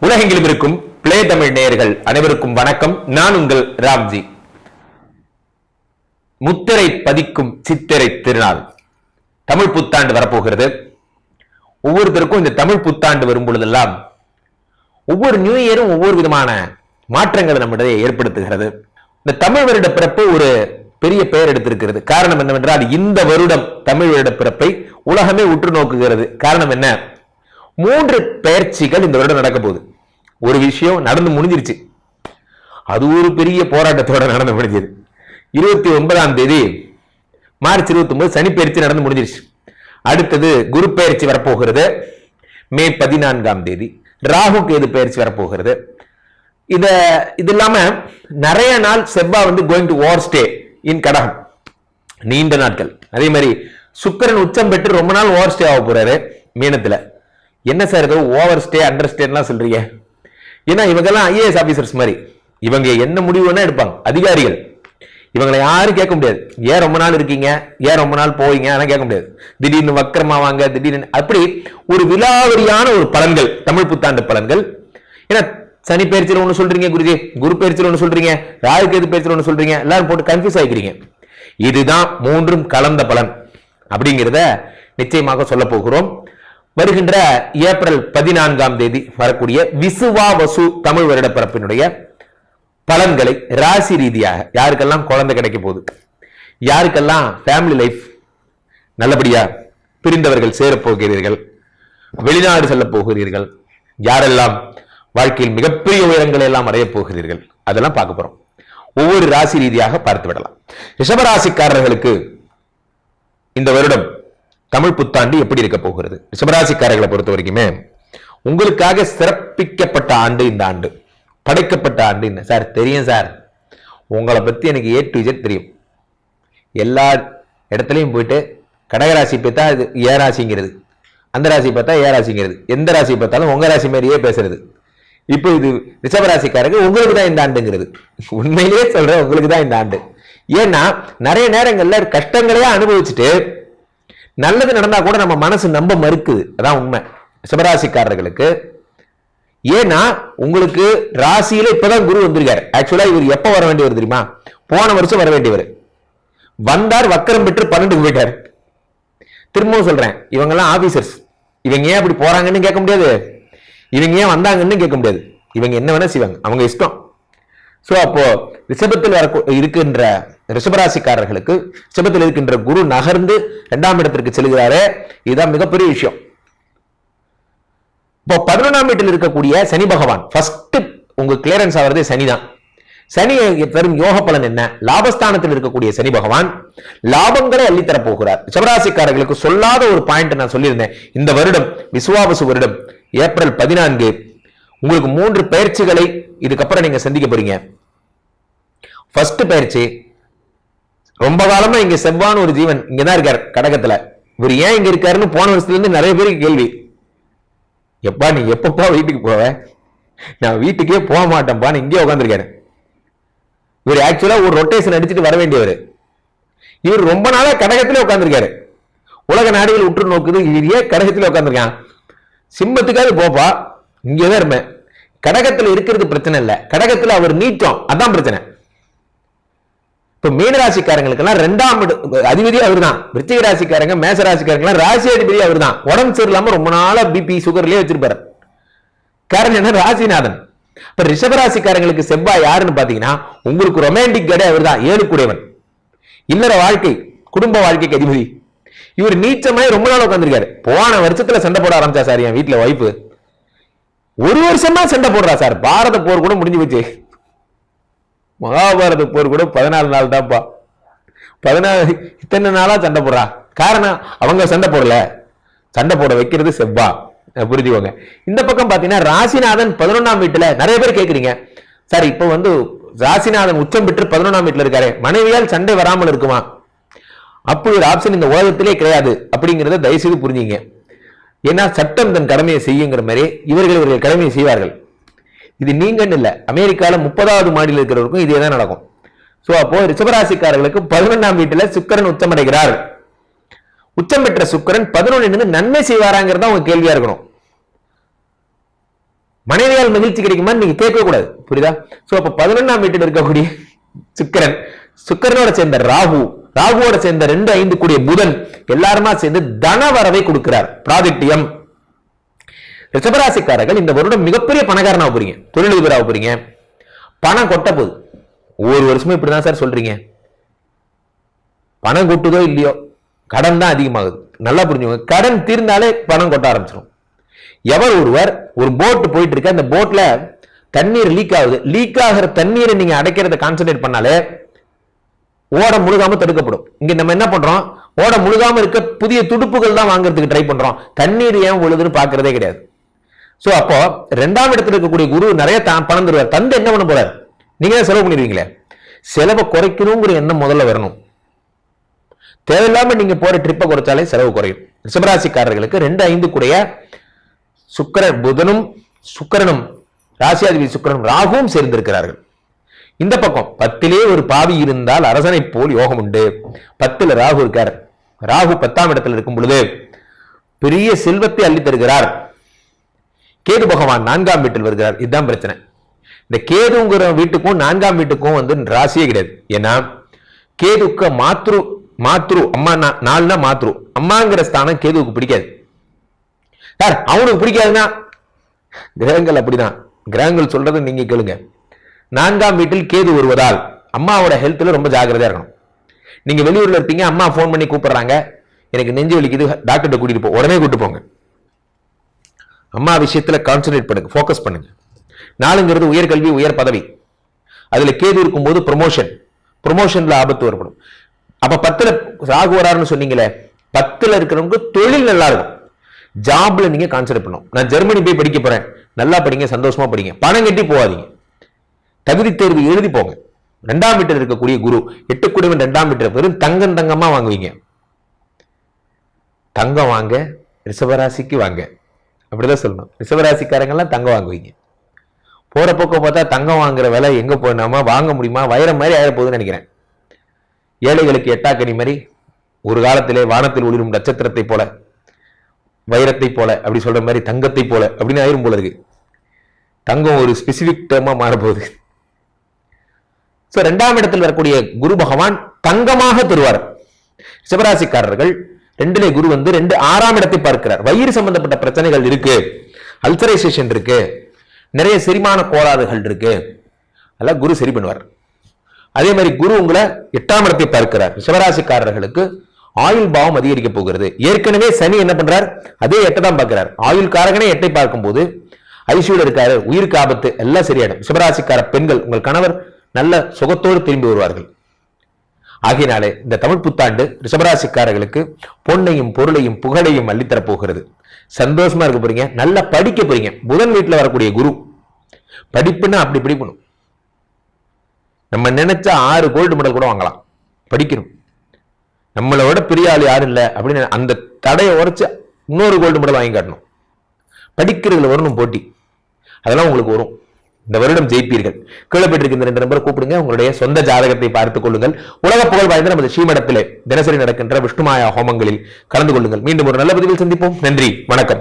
உலகெங்கிலும் இருக்கும் பிளே தமிழ் நேயர்கள் அனைவருக்கும் வணக்கம். நான் உங்கள் ராம்ஜி. முத்திரை பதிக்கும் சித்திரை திருநாள். தமிழ் புத்தாண்டு வரப்போகிறது. ஒவ்வொருத்தருக்கும் இந்த தமிழ் புத்தாண்டு வரும் பொழுதெல்லாம் ஒவ்வொரு நியூ இயரும் ஒவ்வொரு விதமான மாற்றங்களை நம்மிடையே ஏற்படுத்துகிறது. இந்த தமிழ் வருட பிறப்பு ஒரு பெரிய பெயர் எடுத்திருக்கிறது. காரணம் என்னவென்றால் இந்த வருடம் தமிழ் வருட பிறப்பை உலகமே உற்று நோக்குகிறது. காரணம் என்ன? மூன்று பெயர்ச்சிகள் இந்த வருடம் நடக்க போகுது. ஒரு விஷயம் நடந்து முடிஞ்சிருச்சு. அது ஒரு பெரிய போராட்டத்தோட நடந்து முடிஞ்சது. இருபத்தி ஒன்பதாம் தேதி மார்ச் இருபத்தி ஒன்பது சனி பயிற்சி நடந்து முடிஞ்சிருச்சு. அடுத்தது குரு பயிற்சி வரப்போகிறது. மே பதினான்காம் தேதி ராகு கேது பயிற்சி வரப்போகிறது. இத இது இல்லாம நிறைய நாள் செவ்வாய் வந்து going to over stay in கடகம். நீண்ட நாட்கள். அதே மாதிரி சுக்கிரன் உச்சம் பெற்று ரொம்ப நாள் ஓவர் ஸ்டே ஆக போறாரு. மீனத்துல. என்ன சார் ஏதோ ஓவர் ஸ்டே அண்டர் ஸ்டேலாம் சொல்றீங்க. ஏன்னா இவங்கெல்லாம் ஐஏஎஸ் ஆஃபீஸர்ஸ் மாதிரி. இவங்க என்ன முடிவு வேணா எடுப்பாங்க. அதிகாரிகள். இவங்களை யாரும் கேட்க முடியாது. ஏன் ரொம்ப நாள் இருக்கீங்க? ஏன் ரொம்ப நாள் போவீங்க? அதெல்லாம் கேட்க முடியாது. திடீர்னு வக்கரமா வாங்க திடீர்னு அப்படி ஒரு விலாவரியான ஒரு பலன்கள் தமிழ் புத்தாண்டு பலன்கள். ஏன்னா சனி பயிற்சியில் ஒன்று சொல்றீங்க குருஜி. குரு பயிற்சியில் ஒன்று சொல்றீங்க. ராகு கேது பயிற்சியில் ஒன்று சொல்றீங்க. எல்லாரும் போட்டு கன்ஃபியூஸ் ஆகிக்கிறீங்க இதுதான் மூன்றும் கலந்த பலன். அப்படிங்கிறத நிச்சயமாக சொல்ல போகிறோம். வருகின்ற ஏப்ரல் பதினான்காம் தேதி வரக்கூடிய விசுவா வசு தமிழ் வருட பிறப்பினுடைய பலன்களை ராசி ரீதியாக யாருக்கெல்லாம் குழந்தை கிடைக்க போகுது? யாருக்கெல்லாம் ஃபேமிலி லைஃப் நல்லபடியா பிரிந்தவர்கள் சேரப் போகிறீர்கள்? வெளிநாடு செல்ல போகிறீர்கள்? யாரெல்லாம் வாழ்க்கையில் மிகப்பெரிய உயரங்களை எல்லாம் அடைய போகிறீர்கள்? அதெல்லாம் பார்க்க போறோம். ஒவ்வொரு ராசி ரீதியாக பார்த்து விடலாம். ரிஷபராசிக்காரர்களுக்கு இந்த வருடம் தமிழ் புத்தாண்டு எப்படி இருக்க போகிறது? ரிஷபராசிக்காரர்களை பொறுத்த வரைக்குமே உங்களுக்காக சிறப்பிக்கப்பட்ட ஆண்டு இந்த ஆண்டு. படைக்கப்பட்ட ஆண்டு என்ன சார் தெரியும் சார். உங்களை பற்றி எனக்கு ஏ டு Z தெரியும். எல்லா இடத்துலையும் போயிட்டு கடகராசி பார்த்தா இது ஏ ராசிங்கிறது. அந்த ராசி பார்த்தா ஏ ராசிங்கிறது. எந்த ராசி பார்த்தாலும் உங்கள் ராசி மாதிரியே பேசுறது. இப்போ இது ரிஷபராசிக்காரருக்கு உங்களுக்கு தான் இந்த ஆண்டுங்கிறது. உண்மையிலேயே சொல்கிறேன் உங்களுக்கு தான் இந்த ஆண்டு. ஏன்னா நிறைய நேரங்களில் கஷ்டங்களையே அனுபவிச்சுட்டு நல்லது நடந்தா கூட நம்ம மனசு நம்ப மறுக்குது. அதான் உண்மை. சிவராசிக்காரர்களுக்கு ஏன்னா உங்களுக்கு ராசியில இப்பதான் குரு வந்திருக்காரு. ஆக்சுவலா இவர் எப்ப வர வேண்டியவர் தெரியுமா? போன வருஷம் வர வேண்டியவர். வந்தார் வக்கரம் பெற்று பன்னெண்டுக்கு போயிட்டார். திரும்பவும் சொல்றேன் இவங்க எல்லாம் ஆபீசர்ஸ் இவங்க ஏன் அப்படி போறாங்கன்னு கேட்க முடியாது. இவங்க ஏன் வந்தாங்கன்னு கேட்க முடியாது. இவங்க என்ன வேணா செய்வாங்க. அவங்க இஷ்டம். ஸோ அப்போ ரிஷபத்தில் வர இருக்கின்ற ரிஷபராசிக்காரர்களுக்கு ரிஷபத்தில் இருக்கின்ற குரு நகர்ந்து இரண்டாம் இடத்திற்கு செல்கிறாரு இதுதான் மிகப்பெரிய விஷயம். இப்போ பதினொன்றாம் வீட்டில் இருக்கக்கூடிய சனி பகவான் ஃபர்ஸ்ட் உங்க கிளியரன்ஸ் ஆகிறது சனி தான் சனி தரும் யோக பலன் என்ன? லாபஸ்தானத்தில் இருக்கக்கூடிய சனி பகவான் லாபங்களை அள்ளித்தர போகிறார். சிவராசிக்காரர்களுக்கு சொல்லாத ஒரு பாயிண்ட் நான் சொல்லியிருந்தேன். இந்த வருடம் விசுவாபசு வருடம் ஏப்ரல் பதினான்கு உங்களுக்கு மூன்று பயிற்சிகளை இதுக்கப்புறம் நீங்க சந்திக்க போறீங்க. ஃபர்ஸ்ட் பயிற்சி ரொம்ப காலமா இங்க செவ்வான்னு ஒரு ஜீவன் இங்கதான் இருக்கார் கடகத்துல. இவர் ஏன் இங்க இருக்காருன்னு போன வருஷத்துல இருந்து நிறைய பேருக்கு கேள்வி. எப்பா நீ எப்பப்பா வீட்டுக்கு போவ? நான் வீட்டுக்கே போக மாட்டேன்ப்பா இங்கே உட்காந்துருக்காரு இவர் ஆக்சுவலா ஒரு ரொட்டேஷன் அடிச்சுட்டு வர வேண்டியவர். இவர் ரொம்ப நாளா கடகத்திலே உட்காந்துருக்காரு உலக நாடுகள் உற்று நோக்குது இவர் ஏன் கடகத்திலே உட்காந்துருக்கான் சிம்மத்துக்காவது போப்பா இங்கேதான் இருப்பேன். கடகத்துல இருக்கிறது பிரச்சனை இல்லை. கடகத்துல அவர் நீச்சம் அதான் பிரச்சனை. இப்போ மீனராசிக்காரங்களுக்கெல்லாம் ரெண்டாம் அதிபதி அவர் தான் விருச்சிக ராசிக்காரங்க மேச ராசிக்காரங்களாம் ராசி அதிபதி அவர் தான் உடம்பு சரியில்லாம ரொம்ப நாளா பிபி சுகர்லயே வச்சிருப்பாரு. காரணம் என்ன? ராசிநாதன். இப்ப ரிஷபராசிக்காரங்களுக்கு செவ்வாய் யாருன்னு பாத்தீங்கன்னா உங்களுக்கு ரொமான்டிக் கடை அவர் தான் ஏழுக்குடையவன். இல்லற வாழ்க்கை குடும்ப வாழ்க்கைக்கு அதிபதி. இவர் நீச்சமாய் ரொம்ப நாள் உட்காந்துருக்காரு போன வருஷத்துல சண்டை போட ஆரம்பிச்சா சார் என் வீட்டுல வைப்பு ஒரு வருஷமா சண்டை போடுறா சார். பாரத போர் கூட முடிஞ்சு போச்சு. மகாபாரத போர் கூட பதினாலு நாள் தான்ப்பா. பதினாலு இத்தனை நாளாக சண்டை போடுறா. காரணம் அவங்க சண்டை போடல. சண்டை போட வைக்கிறது செவ்வா. புரிஞ்சுக்கோங்க. இந்த பக்கம் பார்த்தீங்கன்னா ராசிநாதன் பதினொன்றாம் வீட்டில் நிறைய பேர் கேட்குறீங்க சார் இப்போ வந்து ராசிநாதன் உச்சம் பெற்று பதினொன்றாம் வீட்டில் இருக்காரு. மனைவியால் சண்டை வராமல் இருக்குமா? அப்படி ஒரு ஆப்ஷன் இந்த உலகத்திலே கிடையாது. அப்படிங்கிறத தயவுசெய்து புரிஞ்சுங்க. ஏன்னா சட்டம் தன் கடமையை செய்யுங்கிற மாதிரி இவர்கள் இவர்கள் கடமையை செய்வார்கள். இது நீங்கன்னு இல்ல. அமெரிக்காவில் முப்பதாவது மாடியில் இருக்கிறவருக்கும் இதே தான் நடக்கும். ஸோ அப்போ ரிஷபராசிக்காரர்களுக்கு பதினொன்றாம் வீட்டுல சுக்கிரன் உச்சமடைகிறார் உச்சம் பெற்ற சுக்கிரன் பதினொன்னு நன்மை செய்வாராங்கிறது தான் உங்க கேள்வியா இருக்கணும். மனைவியால் மகிழ்ச்சி கிடைக்குமா நீங்க கேட்க கூடாது புரியுதா? சோ அப்ப பதினொன்னாம் வீட்டில் இருக்கக்கூடிய சுக்கிரன் சுக்கிரனோட சேர்ந்த ராகு ராகுவோட சேர்ந்த ரெண்டு ஐந்து கூடிய புதன் எல்லாருமா சேர்ந்து தன வரவை கொடுக்கிறார். பிராதிட்டியம் ரிஷபராசிக்காரர்கள் இந்த வருடம் மிகப்பெரிய பணக்காரனாக போறீங்க தொழிலதிபராக போறீங்க பணம் கொட்ட போகுது. ஒவ்வொரு வருஷமும் இப்படிதான் சார் சொல்றீங்க. பணம் கொட்டுதோ இல்லையோ கடன் தான் அதிகமாகுது. நல்லா புரிஞ்சுக்கோங்க. கடன் தீர்ந்தாலே பணம் கொட்ட ஆரம்பிச்சிடும் எவர் ஒருவர் ஒரு போட் போயிட்டு இருக்க அந்த போட்ல தண்ணீர் லீக் ஆகுது. லீக் ஆகிற தண்ணீரை நீங்க அடைக்கிறத கான்சென்ட்ரேட் பண்ணாலே ஓட முழுகாம தடுக்கப்படும். இங்க நம்ம என்ன பண்றோம்? ஓட முழுகாம இருக்க புதிய துடுப்புகள் தான் வாங்குறதுக்கு ட்ரை பண்றோம். தண்ணீர் ஏன் ஒழுதுன்னு பாக்குறதே கிடையாது. சோ அப்போ ரெண்டாம் இடத்துல இருக்கக்கூடிய குரு நிறைய தான் பணம் தருவார். தந்து என்ன பண்ண போறார்? நீங்க தான் செலவு பண்ணிடுவீங்களே. செலவை குறைக்கணுங்கிற எண்ணம் முதல்ல வரணும். தேவையில்லாம நீங்க போற ட்ரிப்பை குறைச்சாலே செலவு குறையும். ரிஷபராசிக்காரர்களுக்கு ரெண்டு ஐந்து கூடிய சுக்கர புதனும் சுக்கரனும் ராசியாதிபதி சுக்கரனும் ராகுவும் சேர்ந்திருக்கிறார்கள். இந்த பக்கம் பத்திலே ஒரு பாவி இருந்தால் அரசனை போல் யோகம் உண்டு. பத்துல ராகு இருக்கார். ராகு பத்தாம் இடத்துல இருக்கும் பொழுது பெரிய செல்வத்தை அள்ளி தருகிறார். கேது பகவான் நான்காம் வீட்டில் வருகிறார். இதுதான் பிரச்சனை. இந்த கேதுங்கிற வீட்டுக்கும் நான்காம் வீட்டுக்கும் வந்து ராசியே கிடையாது. ஏன்னா கேதுக்கு மாத்ரு மாத்ரு அம்மா நாலுனா மாத்ரு. அம்மாங்கிற ஸ்தானம் கேதுவுக்கு பிடிக்காது. சார் அவனுக்கு பிடிக்காதுன்னா கிரகங்கள் அப்படிதான். கிரகங்கள் சொல்றதை நீங்க கேளுங்க. நான்காம் வீட்டில் கேது வருவதால் அம்மாவோட ஹெல்த்தில் ரொம்ப ஜாகிரதையாக இருக்கணும். நீங்கள் வெளியூரில் இருப்பீங்க அம்மா ஃபோன் பண்ணி கூப்பிட்றாங்க. எனக்கு நெஞ்சு வலிக்குது டாக்டர்கிட்ட கூட்டிகிட்டு போ உடனே கூட்டிட்டு போங்க. அம்மா விஷயத்துல கான்சென்ட்ரேட் பண்ணுங்க ஃபோக்கஸ் பண்ணுங்க. நாலுங்கிறது உயர்கல்வி உயர் பதவி. அதுல கேது இருக்கும்போது ப்ரொமோஷன் ப்ரொமோஷன்ல ஆபத்து ஏற்படும். அப்ப பத்துல ராகு வராருன்னு சொன்னீங்களே பத்துல இருக்கிறவங்க தொழில் நல்லா இருக்கும். ஜாப்ல நீங்க கான்சென்ட்ரேட் பண்ணும் நான் ஜெர்மனி போய் படிக்க போறேன். நல்லா படிங்க சந்தோஷமா படிங்க. பணம் கட்டி போகாதீங்க. தகுதி தேர்வு எழுதி போங்க. ரெண்டாம் வீட்டில் இருக்கக்கூடிய குரு எட்டு குடும்பம் ரெண்டாம் வீட்டில் வெறும் தங்கம் தங்கமா வாங்குவீங்க. தங்கம் வாங்க ரிஷபராசிக்கு வாங்க. அப்படிதான் சொல்லணும். ரிசவராசிக்காரங்கெல்லாம் தங்கம் வாங்குவீங்க. போற போக்க பார்த்தா தங்கம் வாங்குற விலை எங்க போனாமா வாங்க முடியுமா? வைரம் மாதிரி ஆயிட போகுதுன்னு நினைக்கிறேன். ஏழைகளுக்கு எட்டாக்கனி மாதிரி ஒரு காலத்திலே வானத்தில் ஒளிரும் நட்சத்திரத்தை போல வைரத்தை போல அப்படி சொல்ற மாதிரி தங்கத்தை போல அப்படின்னு ஆயிரும் போல இருக்கு. தங்கம் ஒரு ஸ்பெசிபிக் டேர்மா மாறப்போகுது. ஸோ ரெண்டாம் இடத்தில் வரக்கூடிய குரு பகவான் தங்கமாக தருவார். சிவராசிக்காரர்கள் ரெண்டிலே குரு வந்து ரெண்டு ஆறாம் இடத்தை பார்க்கிறார். வயிறு சம்பந்தப்பட்ட பிரச்சனைகள் இருக்கு. அல்சரைசேஷன் இருக்கு. நிறைய செரிமான கோளாறுகள் இருக்கு. அதெல்லாம் குரு சரி பண்ணுவார். அதே மாதிரி குரு உங்களை எட்டாம் இடத்தை பார்க்கிறார். சிவராசிக்காரர்களுக்கு ஆயுள் பாவம் அதிகரிக்க போகிறது. ஏற்கனவே சனி என்ன பண்றார்? அதே எட்டை தான் பார்க்கிறார். ஆயுள் காரகனே எட்டை பார்க்கும்போது ஐசியூல இருக்காரு. உயிருக்கு ஆபத்து. எல்லாம் சரியாயிடும். சிவராசிக்கார பெண்கள் உங்கள் கணவர் நல்ல சுகத்தோடு திரும்பி வருவார்கள். ஆகையினாலே இந்த தமிழ் புத்தாண்டு ரிஷபராசிக்காரர்களுக்கு பொன்னையும் பொருளையும் புகழையும் அள்ளித்தரப் போகிறது சந்தோஷமா இருக்க போறீங்க. நல்லா படிக்க போறீங்க. புதன் வீட்டுல வரக்கூடிய குரு. படிப்புன்னா அப்படி படிக்கணும். நம்ம நினைச்ச ஆறு கோல்டு மெடல் கூட வாங்கலாம். படிக்கணும். நம்மளை விட பெரிய ஆள் யாரும் இல்லை அப்படின்னு அந்த தடையை உரைச்சு இன்னொரு கோல்டு மெடல் வாங்கி காட்டணும். படிக்கிறதுல வரணும் போட்டி. அதெல்லாம் உங்களுக்கு வரும். இந்த வருடம் ஜெயிப்பீர்கள். கீழே ரெண்டு நம்பர் கூப்பிடுங்க. உங்களுடைய சொந்த ஜாதகத்தை பார்த்துக் கொள்ளுங்கள். உலக புகழ் வாய்ந்த நமது ஸ்ரீமடத்திலே தினசரி நடக்கின்ற விஷ்ணுமாயா ஹோமங்களில் கலந்து கொள்ளுங்கள். மீண்டும் ஒரு நல்ல பதிவில் சந்திப்போம். நன்றி. வணக்கம்.